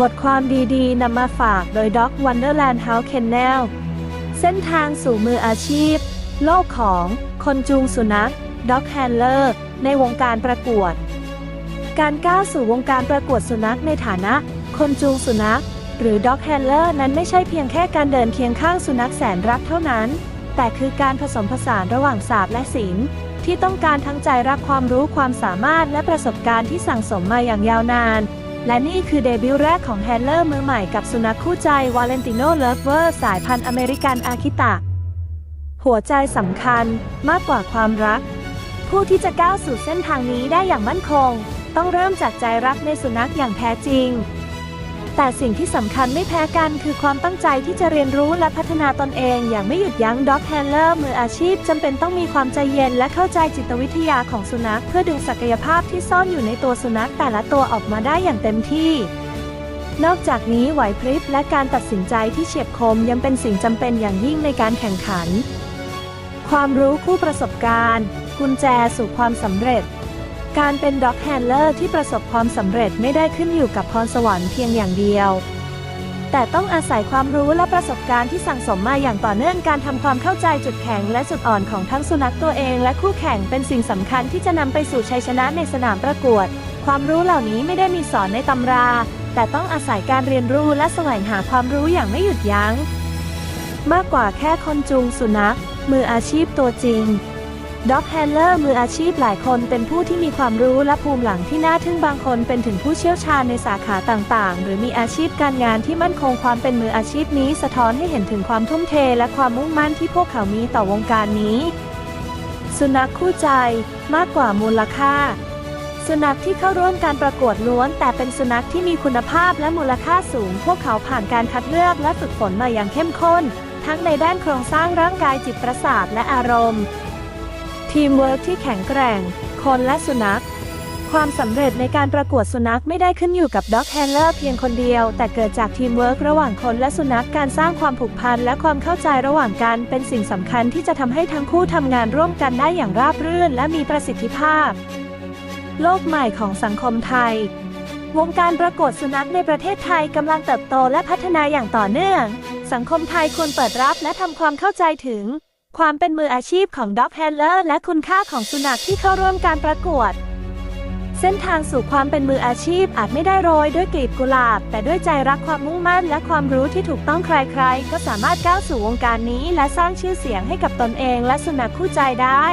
บทความดีๆนำมาฝากโดย Doc Wonderland House Kennel เส้นทางสู่มืออาชีพ โลกของคนจูงสุนัข Dog Handler ในวงการประกวด การก้าวสู่วงการประกวดสุนัขในฐานะ คนจูงสุนัข หรือ Dog Handler นั้นไม่ใช่เพียงแค่การเดินเคียงข้างสุนัขแสนรักเท่านั้น แต่คือการผสมผสานระหว่างศาสตร์และศิลป์ที่ต้องการทั้งใจรักความรู้ความสามารถและประสบการณ์ที่สั่งสมมาอย่างยาวนาน และนี่คือเดบิวต์แรกของแฮนเลอร์มือใหม่กับสุนัขคู่ใจวาเลนติโนเลฟเวอร์สายพันธุ์อเมริกันอาคิตะ หัวใจสำคัญมากกว่าความรัก ผู้ที่จะก้าวสู่เส้นทางนี้ได้อย่างมั่นคง ต้องเริ่มจากใจรักในสุนัขอย่างแท้จริง แต่สิ่งที่สำคัญไม่แพ้กันคือความตั้งใจที่จะเรียนรู้และพัฒนาตนเอง อย่างไม่หยุดยั้งด็อกแฮนเลอร์มืออาชีพจำเป็นต้องมีความใจเย็นและเข้าใจจิตวิทยาของสุนัข เพื่อดึงศักยภาพที่ซ่อนอยู่ในตัวสุนัขแต่ละตัวออกมาได้อย่างเต็มที่นอกจากนี้ไหวพริบและการตัดสินใจที่เฉียบคมยังเป็นสิ่งจำเป็นอย่างยิ่งในการแข่งขัน ความรู้คู่ประสบการณ์ กุญแจสู่ความสำเร็จ การเป็นด็อกแฮนเลอร์ที่ประสบความสำเร็จไม่ได้ขึ้นอยู่กับพรสวรรค์เพียงอย่างเดียว แต่ต้องอาศัยความรู้และประสบการณ์ที่สั่งสมมาอย่างต่อเนื่องการทำความเข้าใจจุดแข็งและจุดอ่อนของทั้งสุนัขตัวเองและคู่แข่งเป็นสิ่งสำคัญที่จะนำไปสู่ชัยชนะในสนามประกวด ความรู้เหล่านี้ไม่ได้มีสอนในตำรา แต่ต้องอาศัยการเรียนรู้และแสวงหาความรู้อย่างไม่หยุดยัง้ง มากกว่าแค่คนจูงสุนัข มืออาชีพตัวจริง ด็อกแฮนเลอร์มืออาชีพหลายคนเป็นผู้ที่มีความรู้และภูมิหลังที่น่าทึ่งบางคนเป็นถึงผู้เชี่ยวชาญในสาขาต่างๆ หรือมีอาชีพการงานที่มั่นคงความเป็นมืออาชีพนี้สะท้อนให้เห็นถึงความทุ่มเทและความมุ่งมั่นที่พวกเขามีต่อวงการนี้ สุนัขคู่ใจมากกว่ามูลค่า สุนัขที่เข้าร่วมการประกวดล้วน แต่เป็นสุนัขที่มีคุณภาพและมูลค่าสูง พวกเขาผ่านการคัดเลือกและฝึกฝนมาอย่างเข้มข้น ทั้งในด้านโครงสร้างร่างกายจิตประสาทและอารมณ์ ทีมเวิร์กที่แข็งแกร่ง คนและสุนัข ความสำเร็จในการประกวดสุนัขไม่ได้ขึ้นอยู่กับด็อกแฮนเลอร์เพียงคนเดียว แต่เกิดจากทีมเวิร์กระหว่างคนและสุนัขการสร้างความผูกพันและความเข้าใจระหว่างกัน เป็นสิ่งสำคัญที่จะทำให้ทั้งคู่ทำงานร่วมกันได้อย่างราบรื่นและมีประสิทธิภาพ โลกใหม่ของสังคมไทยวงการประกวดสุนัขในประเทศไทยกำลังเติบโตและพัฒนาอย่างต่อเนื่อง สังคมไทยควรเปิดรับและทำความเข้าใจถึง ความเป็นมืออาชีพของด็อกแฮนเลอร์และคุณค่าของสุนัขที่เข้าร่วมการประกวด เส้นทางสู่ความเป็นมืออาชีพอาจไม่ได้โรยด้วยกลีบกุหลาบ แต่ด้วยใจรักความมุ่งมั่นและความรู้ที่ถูกต้องใครๆ ก็สามารถก้าวสู่วงการนี้ และสร้างชื่อเสียงให้กับตนเองและสุนัขคู่ใจได้